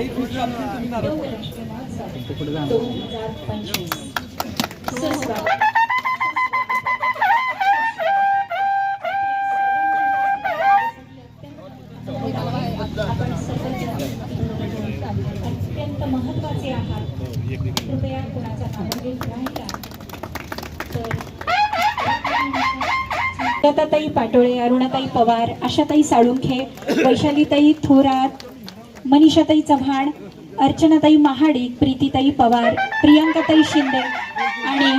काही फीस आमची तुम्ही नाराज पडा. दोन अत्यंत आहात कोणाचा पाटोळे अरुणाताई पवार आशाताई साळुंखे वैशालीताई थोरात मनीषाताई चव्हाण अर्चनाताई महाडिक प्रीतीताई पवार प्रियांकाताई शिंदे आणि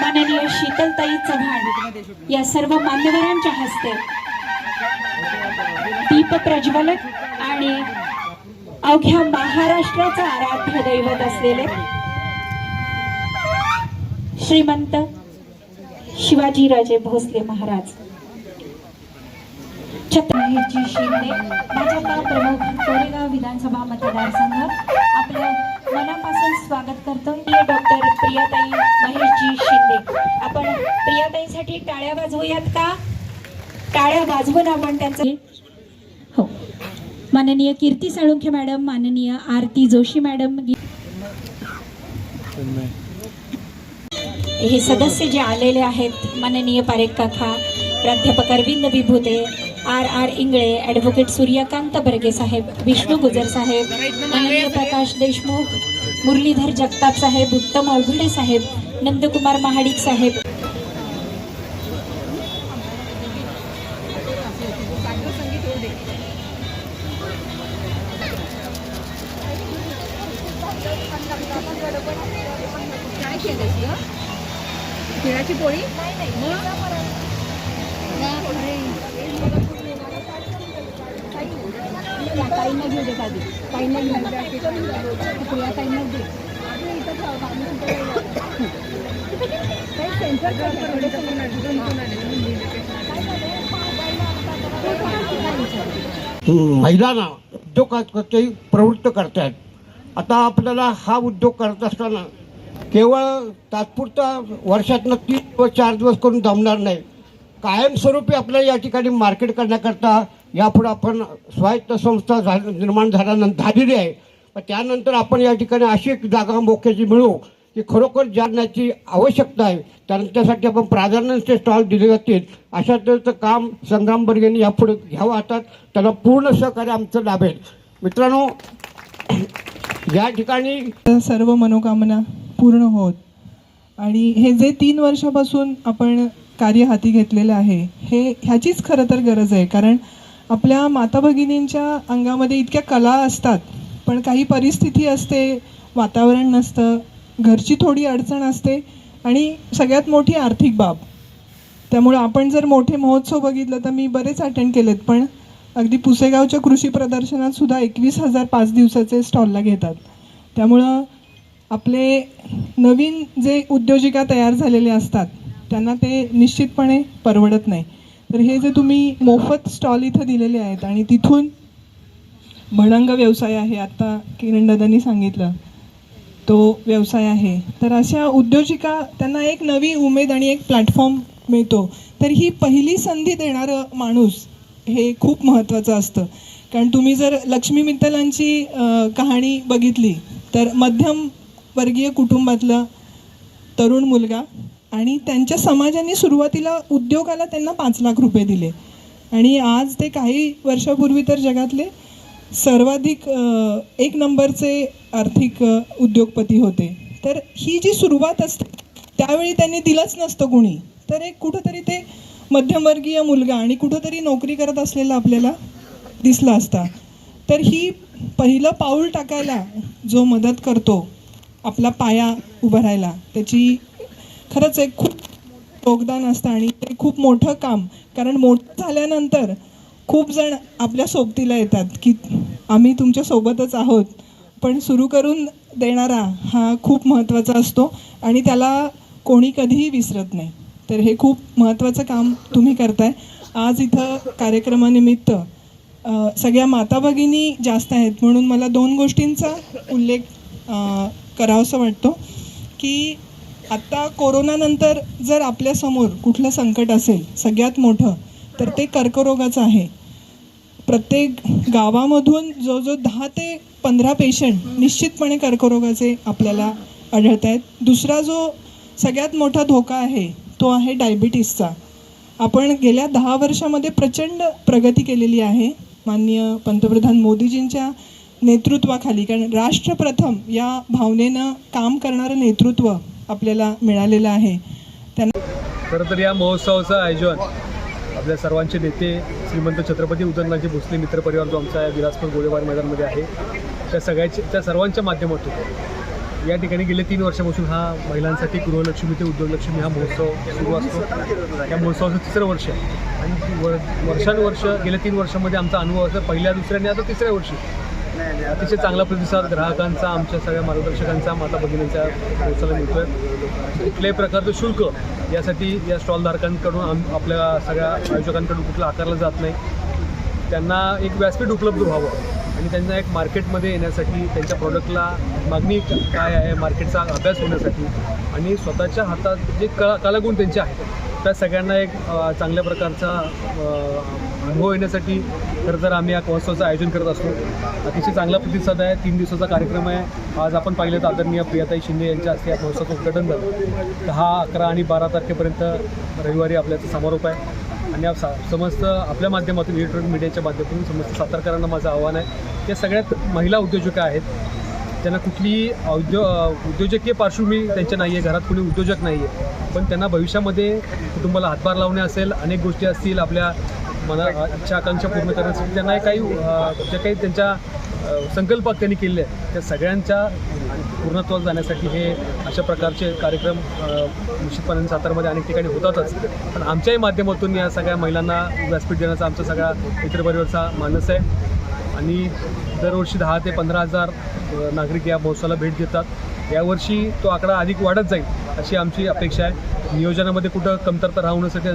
माननीय शीतलताई चव्हाण या सर्व मान्यवरांच्या हस्ते दीप प्रज्वलन आणि अवघ्या महाराष्ट्राचा आराध्य दैवत असलेले श्रीमंत शिवाजीराजे भोसले महाराज. छत्रपती शिंदे भाजपा प्रमुख कोरेगाव विधानसभा मतदारसंघ. आपलं मनापासून स्वागत करतो डॉक्टर प्रियाताई महेशजी शिंदे. आपण प्रियाताईसाठी टाळ्या वाजवूयात का? टाळ्या वाजवून आपण त्यांचं हो. माननीय कीर्ती साळुंखे मॅडम माननीय आरती जोशी मॅडम हे सदस्य जे आलेले आहेत माननीय पारेख काका प्राध्यापक Arvind Vibhute R R Ingale advocate Suryakant Barge साहेब विष्णू गुजर साहेब माननीय प्रकाश देशमुख मुरलीधर जगताप साहेब उत्तम अवघडे साहेब नंदकुमार महाडिक साहेब. पोळी? ताईंना घेऊ दे आधी ताईंना घेऊन प्रिया ताईंना दे. महिलांना उद्योगात प्रवृत्त करतायत. आता आपल्याला हा उद्योग करत असताना केवळ तात्पुरता वर्षातनं तीन व चार दिवस करून जमणार नाही. कायमस्वरूपी आपल्याला या ठिकाणी मार्केट करण्याकरता यापुढे आपण स्वायत्त संस्था झा निर्माण झाल्यानंतर झालेली आहे. पण त्यानंतर आपण या ठिकाणी अशी एक जागा मोक्याची मिळू की खरोखर जाणण्याची आवश्यकता आहे. त्यांच्यासाठी आपण प्राधान्याचे स्टॉल दिले जातील. अशा तऱ्हेचं काम संग्राम बर्गेने यापुढे घ्यावं. हातात त्याला पूर्ण सहकार्य आमचं लाभेल. मित्रांनो या ठिकाणी सर्व मनोकामना पूर्ण होत. आणि हे जे तीन वर्षापासून आपण कार्य हाती घेतलेलं आहे हे ह्याचीच खरं तर गरज आहे. कारण आपल्या माता भगिनींच्या अंगामध्ये इतक्या कला असतात पण काही परिस्थिती असते वातावरण नसतं घरची थोडी अडचण असते आणि सगळ्यात मोठी आर्थिक बाब. त्यामुळं आपण जर मोठे महोत्सव बघितलं तर मी बरेच अटेंड केलेत पण अगदी पुसेगावच्या कृषी प्रदर्शनात सुद्धा एकवीस हजार पाच दिवसाचे स्टॉलला घेतात. त्यामुळं आपले नवीन जे उद्योजिका तयार झालेले असतात त्यांना ते निश्चितपणे परवडत नाही. तर हे जे तुम्ही मोफत स्टॉल इथं दिलेले आहेत आणि तिथून भडंग व्यवसाय आहे आत्ता किरण दादांनी सांगितलं तो व्यवसाय आहे. तर अशा उद्योजिका त्यांना एक नवी उमेद आणि एक प्लॅटफॉर्म मिळतो. तर ही पहिली संधी देणारं माणूस हे खूप महत्त्वाचं असतं. कारण तुम्ही जर लक्ष्मी मित्तलांची कहाणी बघितली तर मध्यम वर्गीय कुटुंबातला तरुण मुलगा आणि त्यांच्या समाजाने सुरुवातीला उद्योगाला त्यांना पाच लाख रुपये दिले. आणि आज ते काही वर्षापूर्वी तर जगातले सर्वाधिक एक नंबरचे आर्थिक उद्योगपती होते. तर ही जी सुरुवात असते त्यावेळी त्यांनी दिलंच नसतं कुणी. तर एक कुठंतरी ते मध्यमवर्गीय मुलगा आणि कुठंतरी नोकरी करत असलेला आपल्याला दिसला असता. तर ही पहिलं पाऊल टाकायला जो मदत करतो आपला पाया उभारायला त्याची खरंच एक खूप योगदान असतं आणि ते खूप मोठं काम. कारण मोठं झाल्यानंतर खूप जण आपल्या सोबतीला येतात की आम्ही तुमच्या सोबतच आहोत. पण सुरू करून देणारा हा खूप महत्त्वाचा असतो आणि त्याला कोणी कधीही विसरत नाही. तर हे खूप महत्त्वाचं काम तुम्ही करताय. आज इथं कार्यक्रमानिमित्त सगळ्या माता भगिनी जास्त आहेत म्हणून मला दोन गोष्टींचा उल्लेख करावासा वाटतो की आत्ता कोरोनानंतर जर आपल्यासमोर कुठलं संकट असेल सगळ्यात मोठं तर ते कर्करोगाचं आहे. प्रत्येक गावामधून जो जो दहा ते पंधरा पेशंट निश्चितपणे कर्करोगाचे आपल्याला आढळत आहेत. दुसरा जो सगळ्यात मोठा धोका आहे तो आहे डायबिटीसचा आपण गेल्या दहा वर्षामध्ये प्रचंड प्रगती केलेली आहे. माननीय पंतप्रधान मोदीजींच्या नेतृत्वाखाली कारण राष्ट्रप्रथम या भावनेनं काम करणारं नेतृत्व आपल्याला मिळालेलं आहे. त्यांना खरं तर या महोत्सवाचं आयोजन आपल्या सर्वांचे नेते श्रीमंत छत्रपती उदयनराजे भोसले मित्र परिवार जो आमचा विलासपूर गोळेबार मैदानमध्ये आहे त्या सगळ्याच्या त्या सर्वांच्या माध्यमातून या ठिकाणी गेले तीन वर्षापासून हा महिलांसाठी गृहलक्ष्मी ते उद्योगलक्ष्मी हा महोत्सव सुरू असतो. या महोत्सवाचं तिसरं वर्ष आहे. आणि वर्षानुवर्ष गेल्या तीन वर्षामध्ये आमचा अनुभव असं पहिल्या दुसऱ्या आणि आता तिसऱ्या वर्षी अतिशय चांगला प्रतिसाद ग्राहकांचा आमच्या सगळ्या मार्गदर्शकांचा माता भगिनींच्या महोत्सवाला मिळतोय. कुठल्याही प्रकारचं शुल्क यासाठी या स्टॉलधारकांकडून आम आपल्या सगळ्या आयोजकांकडून कुठलं आकारलं जात नाही. त्यांना एक व्यासपीठ उपलब्ध व्हावं आणि त्यांना एक मार्केटमध्ये येण्यासाठी त्यांच्या प्रॉडक्टला मागणी काय आहे मार्केटचा अभ्यास होण्यासाठी आणि स्वतःच्या हातात जे कला कलागुण त्यांचे आहेत त्या सगळ्यांना एक चांगल्या प्रकारचा अनुभव येण्यासाठी खरं तर आम्ही या महोत्सवाचं आयोजन करत असतो. अतिशय चांगला प्रतिसाद आहे. तीन दिवसाचा कार्यक्रम आहे. आज आपण पाहिलं तर आदरणीय प्रियाताई शिंदे यांच्या हस्ते या महोत्सवाचं उद्घाटन झालं. दहा अकरा आणि बारा तारखेपर्यंत रविवारी आपल्याचा समारोप आहे. आणि सा समस्त आपल्या माध्यमातून इलेक्ट्रॉनिक मीडियाच्या माध्यमातून समस्त सातारकरांना माझं आव्हान आहे. त्या सगळ्यात महिला उद्योजका आहेत. त्यांना कुठलीही उद्योग उद्योजकीय पार्श्वभूमी त्यांच्या नाही आहे घरात कुणी उद्योजक नाही आहे पण त्यांना भविष्यामध्ये कुटुंबाला हातभार लावणे असेल अनेक गोष्टी असतील आपल्या मना इच्छा आकांक्षा पूर्ण करण्यासाठी त्यांना काही ज्या काही त्यांच्या संकल्प त्यांनी केले आहेत त्या सगळ्यांच्या पूर्णत्वास जाण्यासाठी हे अशा प्रकारचे कार्यक्रम निश्चितपणे सातारमध्ये अनेक ठिकाणी होतातच. पण आमच्याही माध्यमातून या सगळ्या महिलांना व्यासपीठ देण्याचा आमचा सगळा मित्रपरिवारचा मानस आहे. आणि दरवर्षी दहा ते पंधरा हजार नागरिक या महोत्सवाला भेट देतात. यावर्षी तो आकडा अधिक वाढत जाईल अशी आमची अपेक्षा आहे. नियोजनामध्ये कुठं कमतरता राहू नये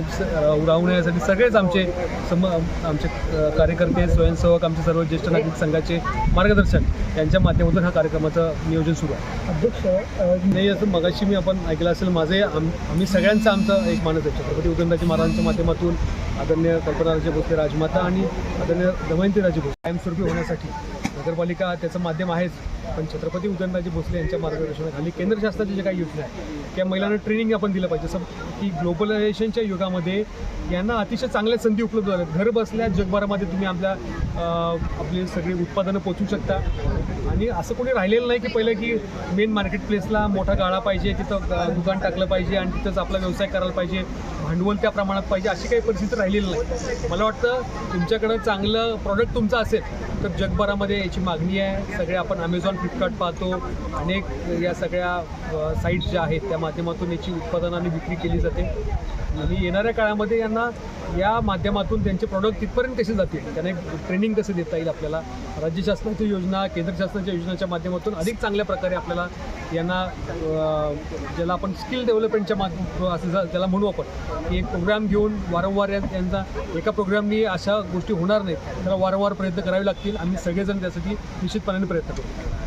राहू नये यासाठी सगळेच आमचे सम आमचे कार्यकर्ते स्वयंसेवक आमचे सर्व ज्येष्ठ नागरिक संघाचे मार्गदर्शक यांच्या माध्यमातून हा कार्यक्रमाचं नियोजन सुरू आहे. अध्यक्ष नाही असं मगाशी मी आपण ऐकलं असेल माझे आम आम्ही सगळ्यांचा आमचा एक मानस आहे. छत्रपती उदयनराजे महाराजांच्या माध्यमातून आदरणीय कल्पनाराजे भोसले राजमाता आणि आदरणीय दमयंतीराजे भोसले कायमस्वरूपी होण्यासाठी नगरपालिका त्याचं माध्यम आहेच. पण छत्रपती उदयनराजे भोसले यांच्या मार्गदर्शनाखाली केंद्र शासनाच्या ज्या काही योजना आहेत त्या महिलांना ट्रेनिंग आपण दिलं पाहिजे. जसं की ग्लोबलायझेशनच्या युगामध्ये यांना अतिशय चांगल्या संधी उपलब्ध झाल्या घर बसल्या जगभरामध्ये तुम्ही आपल्या आपली सगळी उत्पादनं पोचवू शकता. आणि असं कोणी राहिलेलं नाही की पहिलं की मेन मार्केट प्लेसला मोठा गाळा पाहिजे तिथं दुकान टाकलं पाहिजे आणि तिथंच आपला व्यवसाय करायला पाहिजे. भांडवल त्या प्रमाणात पाहिजे अशी काही परिस्थिती राहिलेली नाही. मला वाटतं तुमच्याकडं चांगलं प्रॉडक्ट तुमचं असेल तर जगभरामध्ये याची मागणी आहे. सगळे आपण अमेझॉन फ्लिपकार्ट पाहतो. अनेक या सगळ्या साईट्स ज्या आहेत त्या माध्यमातून याची उत्पादन आणि विक्री केली जाते. आणि येणाऱ्या काळामध्ये यांना या माध्यमातून त्यांचे प्रॉडक्ट तिथपर्यंत कसे जातील? त्यांना एक ट्रेनिंग कसं देता येईल आपल्याला? राज्य शासनाच्या योजना केंद्र शासनाच्या योजनाच्या माध्यमातून अधिक चांगल्या प्रकारे आपल्याला यांना ज्याला आपण स्किल डेव्हलपमेंटच्या माध्यम असं ज्याला म्हणू आपण की एक प्रोग्राम घेऊन वारंवार यांचा एका प्रोग्रामनी अशा गोष्टी होणार नाहीत. त्याला वारंवार प्रयत्न करावे लागतील. आम्ही सगळेजण त्यासाठी निश्चितपणाने प्रयत्न करू.